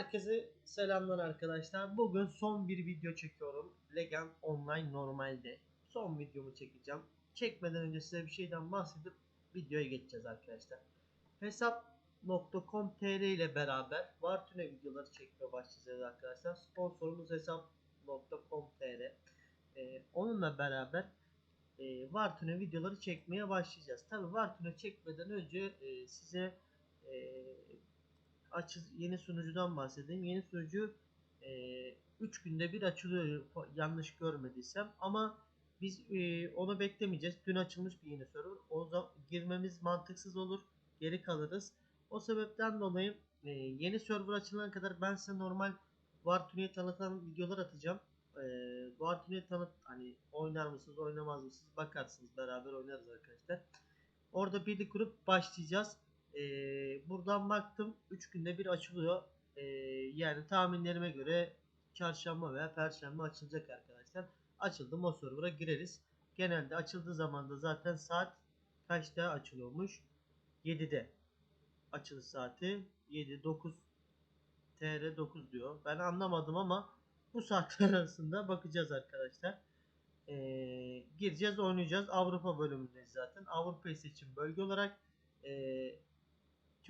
Herkese selamlar arkadaşlar. Bugün son bir video çekiyorum. Legend Online normalde. Son videomu çekeceğim. Çekmeden önce size bir şeyden bahsedip videoya geçeceğiz arkadaşlar. Hesap.com.tr ile beraber Vartune videoları çekmeye başlayacağız arkadaşlar. Sponsorumuz Hesap.com.tr. Ee, onunla beraber e, Vartune videoları çekmeye başlayacağız. Tabi Vartune çekmeden önce e, size e, açı yeni sunucudan bahsedeyim. Yeni sunucu 3 günde bir açılıyor yanlış görmediysem ama biz e, onu beklemeyeceğiz. Dün açılmış bir yeni server. O zaman girmemiz mantıksız olur. Geri kalırız. O sebepten dolayı e, yeni server açılana kadar ben size normal Wartune'yi tanıtan videolar atacağım. E, Wartune'yi tanıt hani oynar mısınız oynamaz mısınız bakarsınız beraber oynarız arkadaşlar. Orada birlik kurup başlayacağız. E, buradan baktım 3 günde bir açılıyor. E, yani tahminlerime göre çarşamba veya perşembe açılacak arkadaşlar. Açıldı o server'a gireriz. Genelde açıldığı zaman da zaten saat kaçta açılıyormuş? 7'de. Açılış saati 7 9 TR 9 diyor. Ben anlamadım ama bu saatler arasında bakacağız arkadaşlar. Ee, gireceğiz oynayacağız. Avrupa bölümündeyiz zaten. Avrupa'yı seçim bölge olarak ee,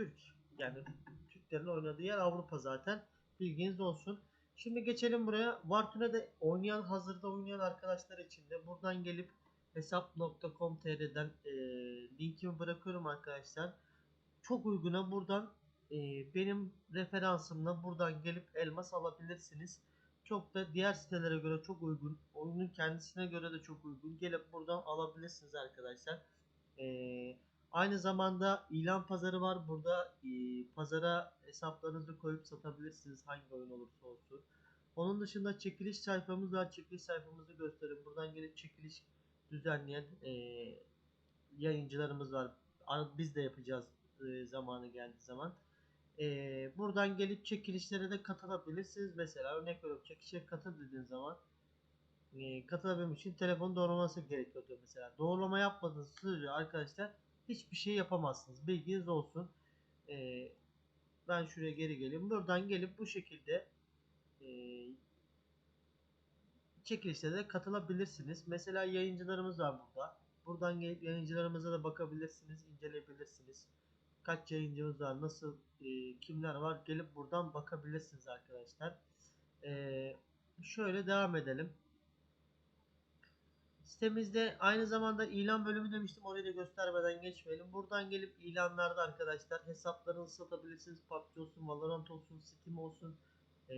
Türk yani Türklerin oynadığı yer Avrupa zaten. Bilginiz olsun. Şimdi geçelim buraya. Vartune'de oynayan hazırda oynayan arkadaşlar için de buradan gelip hesap.com.tr'den e, linkimi bırakıyorum arkadaşlar. Çok uyguna buradan e, benim referansımla buradan gelip elmas alabilirsiniz. Çok da diğer sitelere göre çok uygun. Oyunun kendisine göre de çok uygun. Gelip buradan alabilirsiniz arkadaşlar. Eee Aynı zamanda ilan pazarı var. Burada e, pazara hesaplarınızı koyup satabilirsiniz hangi oyun olursa olsun. Onun dışında çekiliş sayfamız var. Çekiliş sayfamızı gösterin. Buradan gelip çekiliş düzenleyen e, yayıncılarımız var. Biz de yapacağız e, zamanı geldiği zaman. E, buradan gelip çekilişlere de katılabilirsiniz. Mesela örnek veriyorum çekilişe katıl dediğin zaman e, katılabilmek için telefon doğrulaması gerekiyordu mesela. Doğrulama yapmadığınız sürece arkadaşlar hiçbir şey yapamazsınız. Bilginiz olsun. Ee, ben şuraya geri geleyim. Buradan gelip bu şekilde e, çekilişlere katılabilirsiniz. Mesela yayıncılarımız var burada. Buradan gelip yayıncılarımıza da bakabilirsiniz, inceleyebilirsiniz. Kaç yayıncımız var, nasıl, e, kimler var gelip buradan bakabilirsiniz arkadaşlar. E, şöyle devam edelim. Sitemizde aynı zamanda ilan bölümü demiştim. Orayı da göstermeden geçmeyelim. Buradan gelip ilanlarda arkadaşlar hesaplarınızı satabilirsiniz. PUBG olsun, Valorant olsun, Steam olsun, e,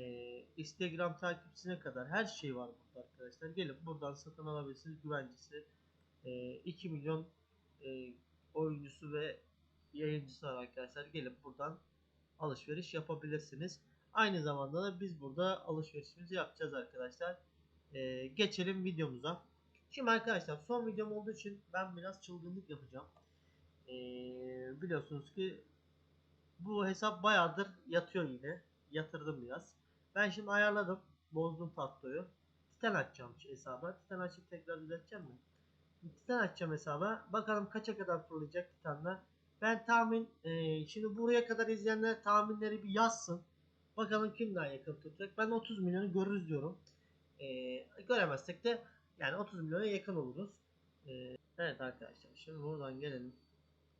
Instagram takipçisine kadar her şey var burada arkadaşlar. Gelip buradan satın alabilirsiniz. Güvencesi e, 2 milyon e, oyuncusu ve yayıncısı var arkadaşlar. Gelip buradan alışveriş yapabilirsiniz. Aynı zamanda da biz burada alışverişimizi yapacağız arkadaşlar. E, geçelim videomuza. Şimdi arkadaşlar son videom olduğu için ben biraz çılgınlık yapacağım. Ee, biliyorsunuz ki bu hesap bayağıdır yatıyor yine. Yatırdım biraz. Ben şimdi ayarladım. Bozdum tatloyu. Titan açacağım hesaba. Titan açıp tekrar düzelteceğim mi? Titan açacağım hesaba. Bakalım kaça kadar fırlayacak Titan'la. Ben tahmin e, şimdi buraya kadar izleyenler tahminleri bir yazsın. Bakalım kim daha yakın tutacak. Ben 30 milyonu görürüz diyorum. E, göremezsek de yani 30 milyona yakın oluruz. Ee, evet arkadaşlar şimdi buradan gelelim.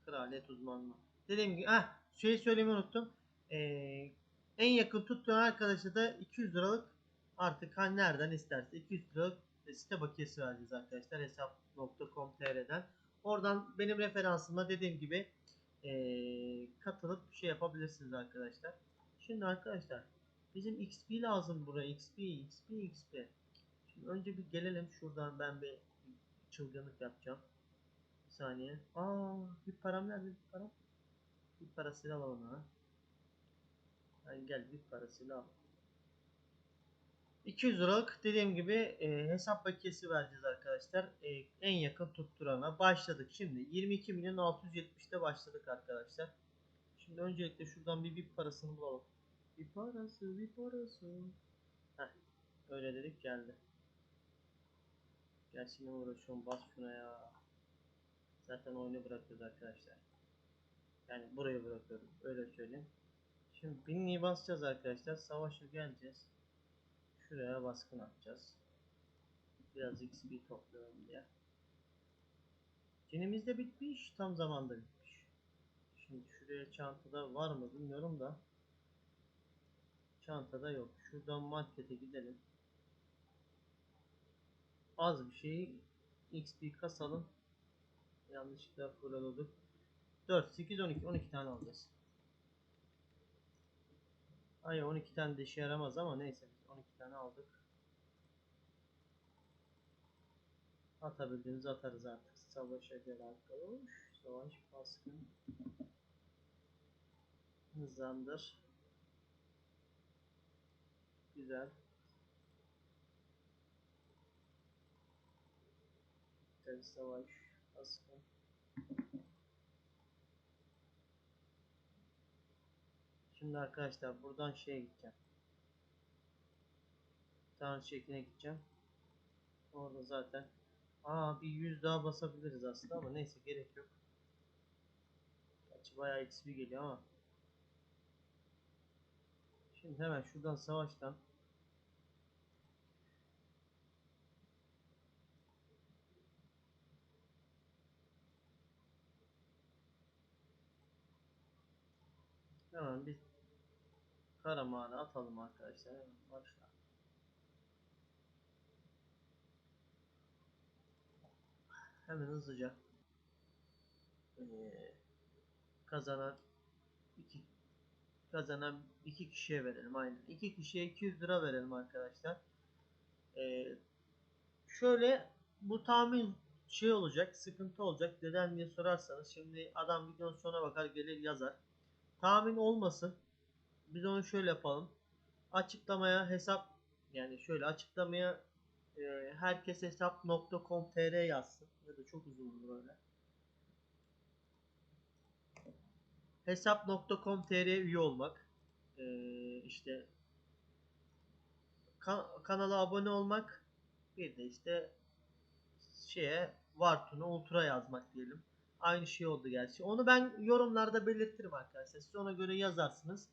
Kraliyet uzmanlığı. Dediğim gibi ah şeyi söylemeyi unuttum. Ee, en yakın tuttuğun arkadaşa da 200 liralık artık hani nereden isterse 200 liralık site bakiyesi vereceğiz arkadaşlar hesap.com.tr'den. Oradan benim referansımla dediğim gibi ee, katılıp şey yapabilirsiniz arkadaşlar. Şimdi arkadaşlar bizim XP lazım buraya XP XP XP. Şimdi önce bir gelelim şuradan ben bir çılgınlık yapacağım. Bir saniye. Aa, bir param nerede bir param? Bir parasıyla alalım ha. Yani gel bir parasıyla al. 200 liralık dediğim gibi e, hesap bakiyesi vereceğiz arkadaşlar. E, en yakın tutturana başladık. Şimdi 22 milyon 670'te başladık arkadaşlar. Şimdi öncelikle şuradan bir bir parasını bulalım. Bir parası bir parası. Heh, öyle dedik geldi. Gerçi ne uğraşıyorum bas şuna ya. Zaten oyunu bırakıyoruz arkadaşlar. Yani burayı bırakıyorum. Öyle söyleyeyim. Şimdi binliği basacağız arkadaşlar. Savaşa geleceğiz. Şuraya baskın atacağız. Biraz XP toplayalım diye. Cinimiz de bitmiş. Tam zamanda bitmiş. Şimdi şuraya çantada var mı bilmiyorum da. Çantada yok. Şuradan markete gidelim. Az bir şey XP kasalım. Yanlışlıkla fırladık. 4, 8, 12. 12 tane alacağız. Ay 12 tane de işe yaramaz ama neyse biz 12 tane aldık. Atabildiğimizi atarız artık. Savaşa gel arkadaş. Savaş baskın. Hızlandır. Güzel. Güzel savaş baskın. Şimdi arkadaşlar buradan şeye gideceğim. Tanrı çekine gideceğim. Orada zaten Aa bir yüz daha basabiliriz aslında ama neyse gerek yok. Gerçi bayağı XP geliyor ama. Şimdi hemen şuradan savaştan hemen bir karamağını atalım arkadaşlar. Hemen başla. Hemen hızlıca ee, kazanan iki kazanan iki kişiye verelim aynen. iki kişiye 200 lira verelim arkadaşlar. Ee, şöyle bu tahmin şey olacak, sıkıntı olacak. Neden diye sorarsanız şimdi adam videonun sonuna bakar gelir yazar. Tahmin olmasın. Biz onu şöyle yapalım. Açıklamaya hesap yani şöyle açıklamaya e, herkes hesap.com.tr yazsın. Ya da çok uzun olur öyle. Hesap.com.tr üye olmak. E, işte kan- kanala abone olmak. Bir de işte şeye Vartun'a Ultra yazmak diyelim. Aynı şey oldu gerçi. Onu ben yorumlarda belirtirim arkadaşlar. Siz ona göre yazarsınız.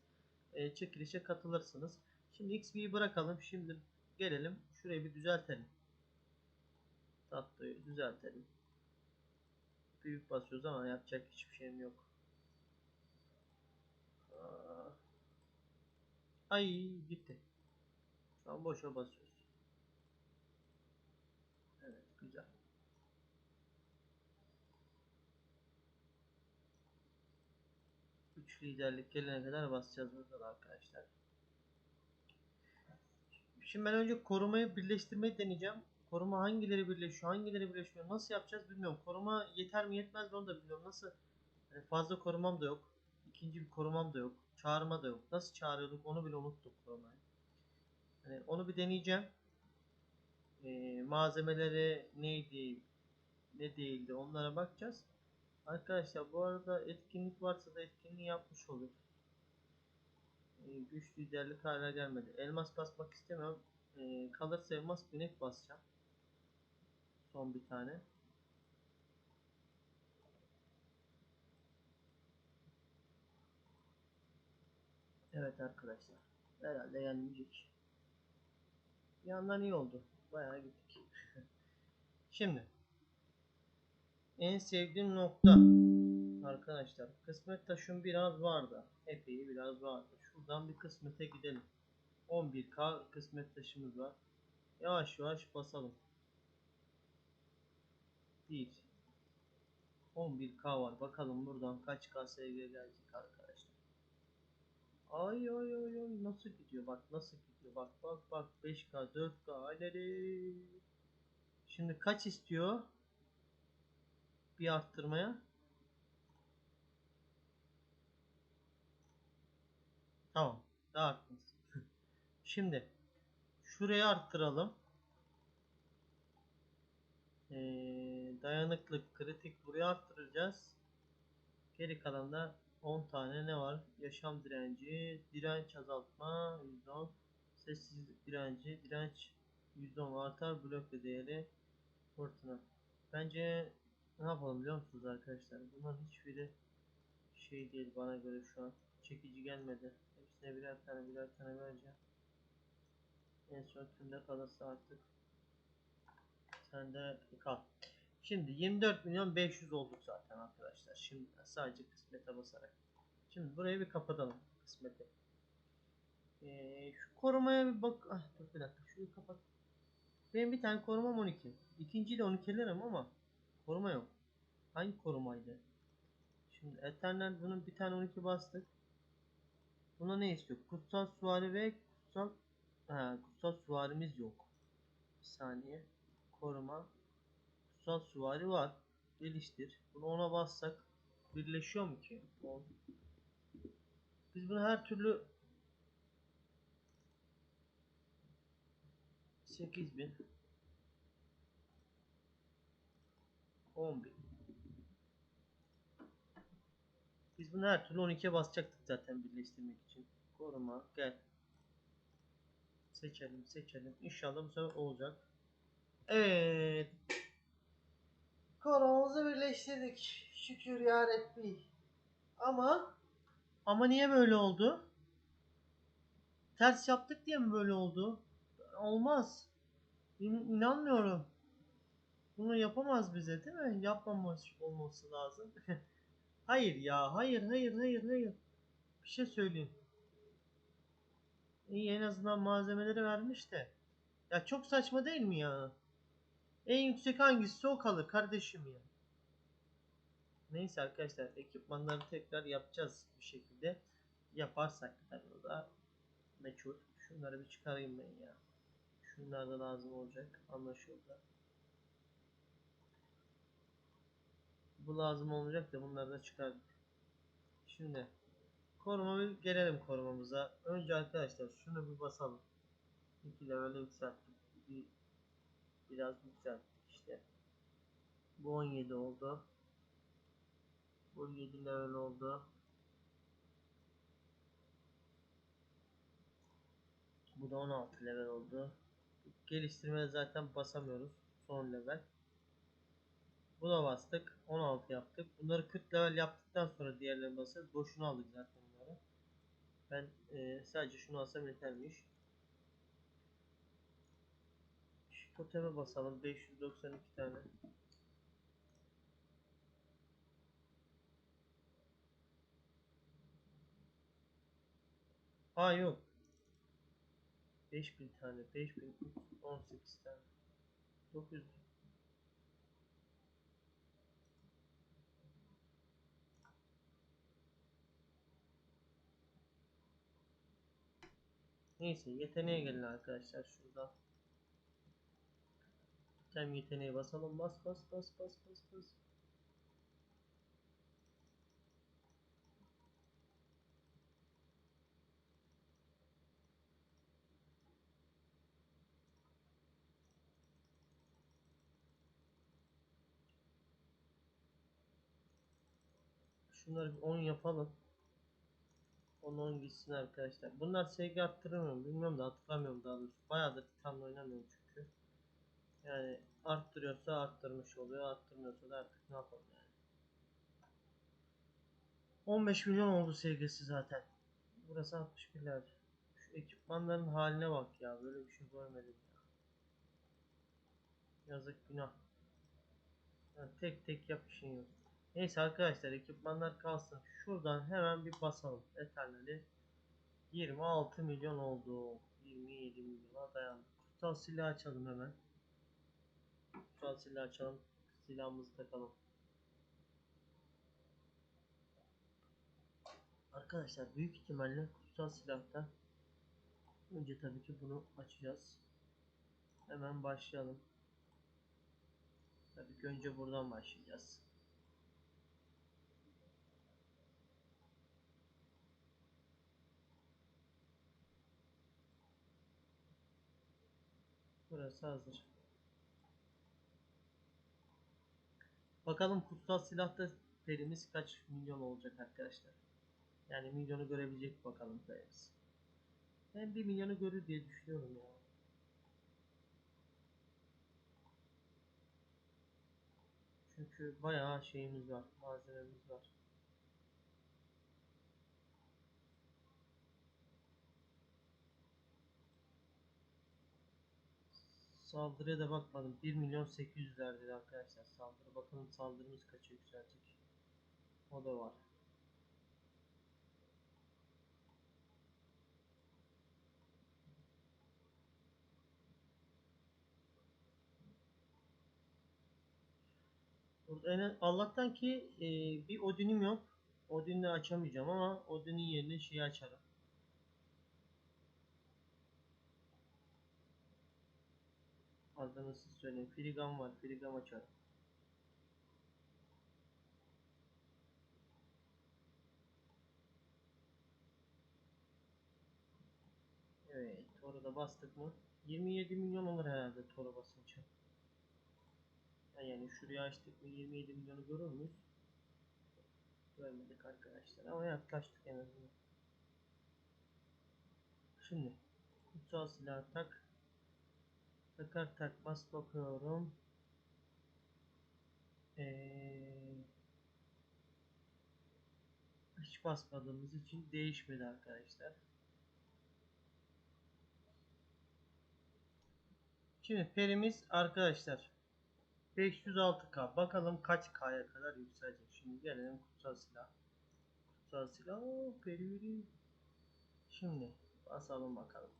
E, çekilişe katılırsınız. Şimdi XP'yi bırakalım. Şimdi gelelim. Şurayı bir düzeltelim. Tatlığı düzeltelim. Büyük basıyoruz ama yapacak hiçbir şeyim yok. Ay gitti. Şu an boşa basıyoruz. 3 liderlik gelene kadar basacağız buradan arkadaşlar. Şimdi ben önce korumayı birleştirmeyi deneyeceğim. Koruma hangileri birleşiyor, hangileri birleşmiyor, nasıl yapacağız bilmiyorum. Koruma yeter mi yetmez mi onu da bilmiyorum. Nasıl yani fazla korumam da yok. İkinci bir korumam da yok. Çağırma da yok. Nasıl çağırıyorduk onu bile unuttuk korumayı. Yani onu bir deneyeceğim. Ee, malzemeleri neydi, ne değildi onlara bakacağız. Arkadaşlar bu arada etkinlik varsa da etkinliği yapmış olur. Ee, güç liderlik hala gelmedi. Elmas basmak istemiyorum. Ee, kalırsa elmas binek basacağım. Son bir tane. Evet arkadaşlar. Herhalde yenmeyecek. Bir yandan iyi oldu. Bayağı gittik. Şimdi. En sevdiğim nokta. Arkadaşlar kısmet taşım biraz vardı. Epey biraz vardı. Şuradan bir kısmete gidelim. 11k kısmet taşımız var. Yavaş yavaş basalım. 1 11k var. Bakalım buradan kaç KSG gelecek arkadaşlar. Ay ay ay ay nasıl gidiyor bak nasıl gidiyor bak bak bak 5k 4k aleri. Şimdi kaç istiyor? Bir arttırmaya. Tamam. Daha arttınız. Şimdi şuraya arttıralım. Ee, dayanıklık, kritik buraya arttıracağız. Geri kalan da 10 tane ne var? Yaşam direnci, direnç azaltma, %10, sessizlik direnci, direnç %10 artar, blok değeri, fırtına. Bence ne yapalım biliyor musunuz arkadaşlar? Bunların hiçbiri şey değil bana göre şu an. Çekici gelmedi. Hepsine birer tane birer tane vereceğim. En son kimde kalırsa artık. Sen de kal. Şimdi 24 milyon 500 olduk zaten arkadaşlar. Şimdi sadece kısmete basarak. Şimdi burayı bir kapatalım kısmeti. Ee, şu korumaya bir bak. Ah, dur bir dakika şunu kapat. Benim bir tane korumam 12. İkinciyi de 12'lerim ama koruma yok. Hangi korumaydı? Şimdi Eternal bunun bir tane 12 bastık. Buna ne istiyor? Kutsal süvari ve kutsal ha, kutsal süvarimiz yok. Bir saniye. Koruma. Kutsal süvari var. Geliştir. Bunu ona bassak birleşiyor mu ki? On. Biz bunu her türlü 8000 10000 Biz bunu her türlü 12'ye basacaktık zaten birleştirmek için. Koruma gel. Seçelim seçelim. İnşallah bu sefer olacak. Evet. Korumamızı birleştirdik. Şükür ya Rabbi. Ama ama niye böyle oldu? Ters yaptık diye mi böyle oldu? Olmaz. İn- inanmıyorum. Bunu yapamaz bize değil mi? Yapmamış olması lazım. hayır ya. Hayır hayır hayır hayır. Bir şey söyleyeyim. İyi en azından malzemeleri vermiş de. Ya çok saçma değil mi ya? En yüksek hangisi o kalır kardeşim ya. Neyse arkadaşlar ekipmanları tekrar yapacağız bir şekilde. Yaparsak tabii o da meçhul. Şunları bir çıkarayım ben ya. Şunlar da lazım olacak. Anlaşıldı. Bu lazım olacak da bunları da çıkardık. Şimdi koruma bir gelelim korumamıza. Önce arkadaşlar şunu bir basalım. 2 level'e yükselttik. Bir, biraz yükselttik işte. Bu 17 oldu. Bu 7 level oldu. Bu da 16 level oldu. Geliştirmeye zaten basamıyoruz. Son level. Buna bastık. 16 yaptık. Bunları 40 level yaptıktan sonra diğerlerine basarız. Boşuna aldık zaten bunları. Ben e, sadece şunu alsam yetermiş. Şu toteme basalım. 592 tane. Ha yok. 5000 tane. 5018 tane. 900. Neyse yeteneğe gelin arkadaşlar şurada. Tem yeteneği basalım. Bas bas bas bas bas bas. Şunları bir 10 yapalım. 10 10 gitsin arkadaşlar. Bunlar sevgi arttırır bilmiyorum da hatırlamıyorum daha doğrusu. Bayağıdır Titan'la oynamıyorum çünkü. Yani arttırıyorsa arttırmış oluyor. Arttırmıyorsa da artık ne yapalım yani. 15 milyon oldu sevgisi zaten. Burası 61 lira. Şu ekipmanların haline bak ya. Böyle bir şey görmedim ya. Yazık günah. Yani tek tek yap işin yok. Neyse arkadaşlar ekipmanlar kalsın. Şuradan hemen bir basalım. Eternal'i 26 milyon oldu. 27 milyona dayandı. Kutsal silah açalım hemen. Kutsal silah açalım. Silahımızı takalım. Arkadaşlar büyük ihtimalle kutsal silahta önce tabii ki bunu açacağız. Hemen başlayalım. Tabii ki önce buradan başlayacağız. Burası hazır. Bakalım kutsal silahta perimiz kaç milyon olacak arkadaşlar. Yani milyonu görebilecek bakalım perimiz. Ben bir milyonu görür diye düşünüyorum ya. Çünkü bayağı şeyimiz var, malzememiz var. Saldırıya da bakmadım. 1 milyon 800 verdi arkadaşlar saldırı. Bakalım saldırımız kaça yükselecek. O da var. Burada Allah'tan ki e, bir Odin'im yok. Odin'le açamayacağım ama Odin'in yerine şeyi açarım. Adını siz söyleyin. Frigam var. Frigam açarım. Evet. Toro da bastık mı? 27 milyon olur herhalde Toro basınca. Yani şuraya açtık mı 27 milyonu görür müyüz? Görmedik arkadaşlar ama yaklaştık en azından. Şimdi kutsal silah tak. Takar takmaz bakıyorum. Ee, hiç basmadığımız için değişmedi arkadaşlar. Şimdi perimiz arkadaşlar 506k. Bakalım kaç k'ya kadar yükselecek. Şimdi gelelim kutsal silah. Kutsal silah. Peri peri. Şimdi basalım bakalım.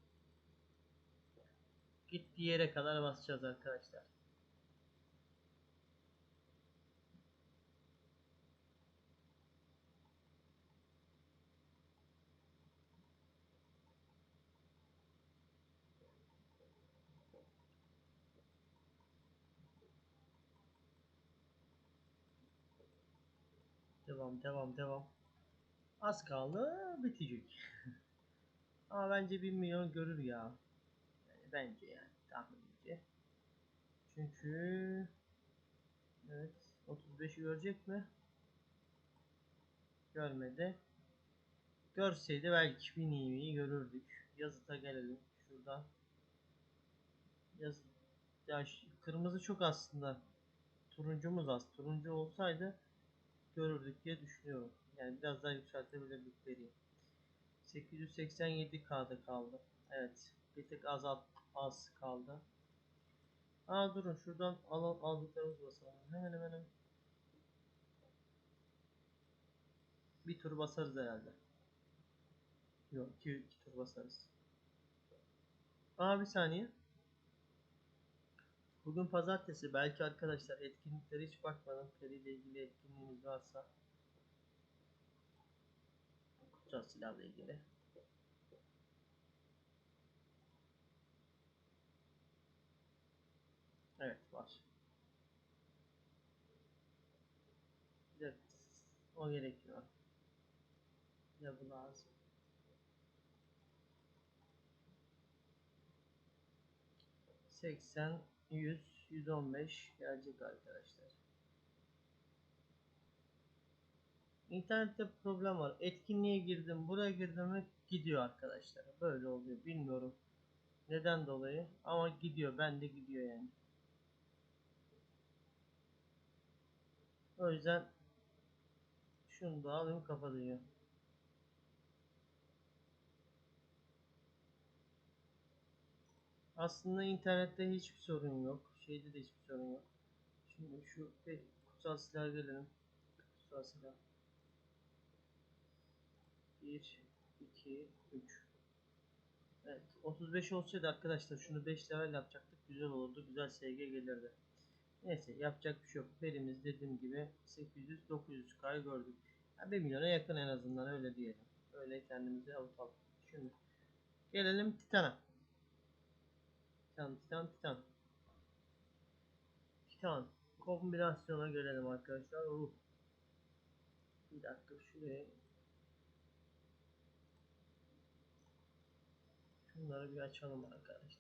Gittiği yere kadar basacağız arkadaşlar. Devam devam devam. Az kaldı bitecek. Ama bence 1 milyon görür ya. Bence yani tahminimce. Çünkü evet 35'i görecek mi? Görmedi. Görseydi belki 1000 iyi görürdük. Yazıta gelelim şuradan. Yazıt ya kırmızı çok aslında. Turuncumuz az. Turuncu olsaydı görürdük diye düşünüyorum. Yani biraz daha yükseltebilirdik veriyi. 887K'da kaldı. Evet. Bir tık az az kaldı. Aa durun şuradan al aldıklarımız basalım. Hemen hemen hemen. Bir tur basarız herhalde. Yok iki, iki tur basarız. Aa bir saniye. Bugün pazartesi. Belki arkadaşlar etkinliklere hiç bakmadım. Peri ile ilgili etkinliğimiz varsa. Kutsal silahla ilgili. Evet var. Evet. O gerekiyor. Ya bu lazım. Seksen, yüz, yüz on beş gelecek arkadaşlar. İnternette problem var. Etkinliğe girdim, buraya girdim mi gidiyor arkadaşlar. Böyle oluyor. Bilmiyorum neden dolayı ama gidiyor. Ben de gidiyor yani. O yüzden şunu da alayım kapatıyor. Aslında internette hiçbir sorun yok. Şeyde de hiçbir sorun yok. Şimdi şu kutsal silah gelelim. Kutsal silah. 1 2 3 Evet 35 olsaydı arkadaşlar şunu 5 level yapacaktık. Güzel olurdu. Güzel SG gelirdi. Neyse yapacak bir şey yok. Verimiz dediğim gibi 800-900k gördük. Yani 1 milyona yakın en azından öyle diyelim. Öyle kendimizi avutalım. Şimdi gelelim Titan'a. Titan, Titan, Titan. Titan. Kombinasyona gelelim arkadaşlar. Uh. Bir dakika şuraya. Şunları bir açalım arkadaşlar.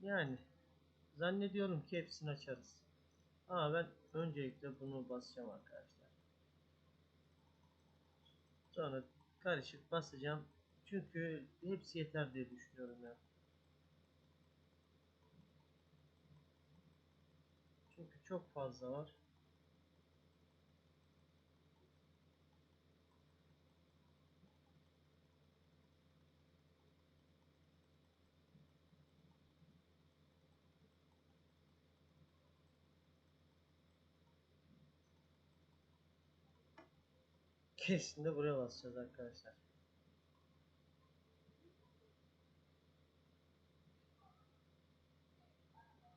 Yani zannediyorum ki hepsini açarız. Ama ben öncelikle bunu basacağım arkadaşlar. Sonra karışık basacağım. Çünkü hepsi yeter diye düşünüyorum ya. Çünkü çok fazla var. Gerisinde buraya basacağız arkadaşlar.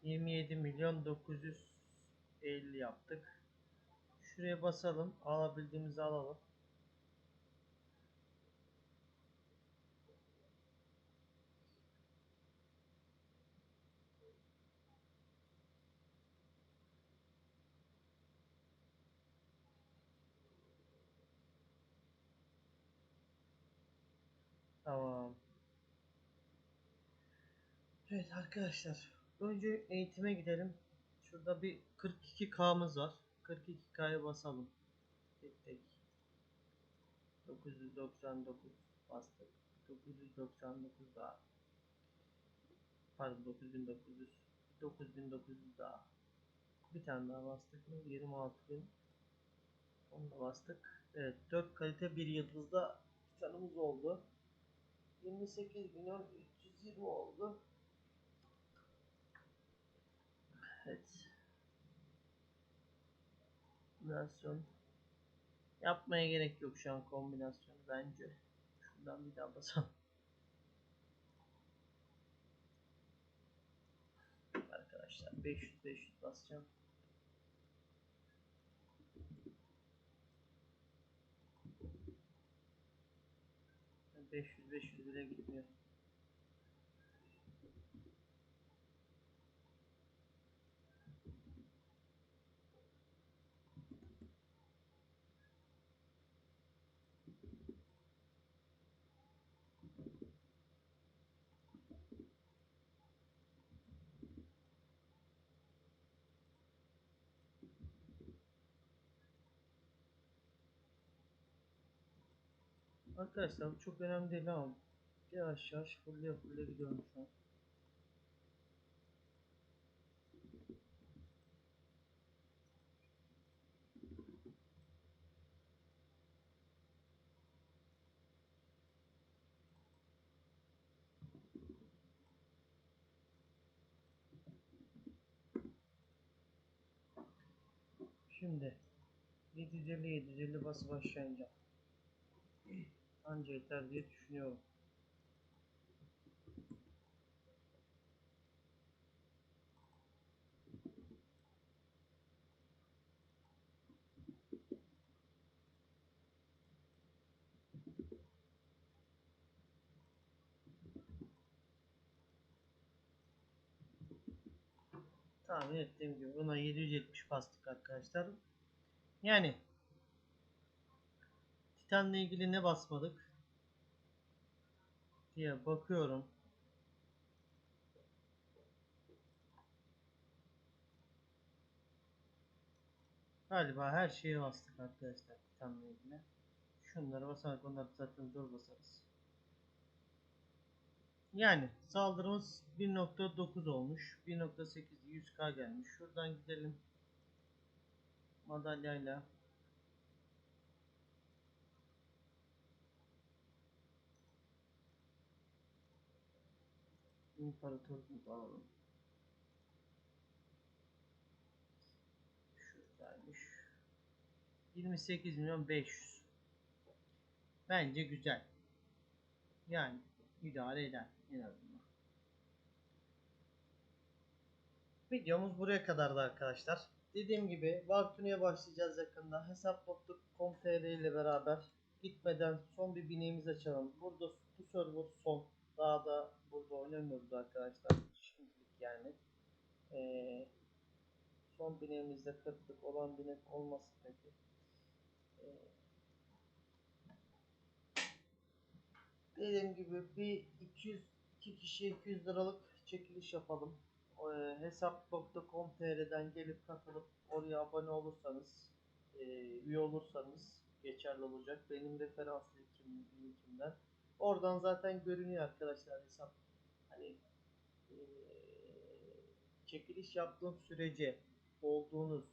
Yirmi yedi milyon dokuz yüz elli yaptık. Şuraya basalım. Alabildiğimizi alalım. Tamam. Evet arkadaşlar. Önce eğitime gidelim. Şurada bir 42K'mız var. 42K'ya basalım. Tek tek. 999 bastık. 999 daha. Pardon 9900. 9900 daha. Bir tane daha bastık mı? 26000. Onu da bastık. Evet 4 kalite bir yıldızda titanımız oldu. 28 milyon 320 oldu. Evet. Kombinasyon. Yapmaya gerek yok şu an kombinasyonu bence. Şuradan bir daha basalım. Arkadaşlar 500 500 basacağım. Ben 500 500 bile gitmiyor. Arkadaşlar bu çok önemli değil ama yavaş yavaş fulle fulle gidiyorum şu an. Şimdi 750 750 basıp aşağı ineceğim. Anca yeter diye düşünüyorum. Tahmin ettiğim gibi buna 770 bastık arkadaşlar. Yani Titan'la ilgili ne basmadık diye bakıyorum. Galiba her şeye bastık arkadaşlar Titan'la ilgili. Şunları basarak onları zaten zor basarız. Yani saldırımız 1.9 olmuş. 1.8 100k gelmiş. Şuradan gidelim. Madalyayla İmparatorluk alalım. Şuradaymış. 28 milyon 500. Bence güzel. Yani idare eder en azından. Videomuz buraya kadardı arkadaşlar. Dediğim gibi Vartune'ye başlayacağız yakında. Hesap.com.tr ile beraber gitmeden son bir bineğimiz açalım. Burada bu server son. Daha da burada oynamıyoruz arkadaşlar. Şimdilik yani. Ee, son bineğimizde kırklık olan binek olmasın peki. Ee, dediğim gibi bir 200 2 kişi 200 liralık çekiliş yapalım. Ee, hesap.com.tr'den gelip katılıp oraya abone olursanız e, üye olursanız geçerli olacak. Benim referans linkim, linkimden. Oradan zaten görünüyor arkadaşlar hesap. Hani e, çekiliş yaptığım sürece olduğunuz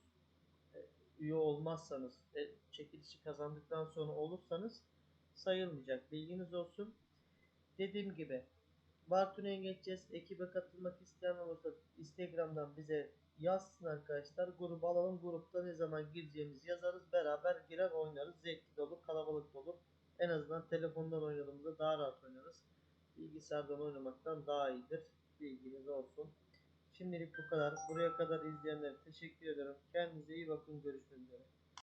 e, üye olmazsanız e, çekilişi kazandıktan sonra olursanız sayılmayacak. Bilginiz olsun. Dediğim gibi Vartune'ye geçeceğiz. Ekibe katılmak isteyen olursa Instagram'dan bize yazsın arkadaşlar. Grubu alalım. Grupta ne zaman gireceğimizi yazarız. Beraber girer oynarız. Zevkli de olur, kalabalık da olur. En azından telefondan oynadığımızda daha rahat oynarız. Bilgisayardan oynamaktan daha iyidir. Bilginiz olsun. Şimdilik bu kadar. Buraya kadar izleyenlere teşekkür ederim. Kendinize iyi bakın. Görüşmek üzere.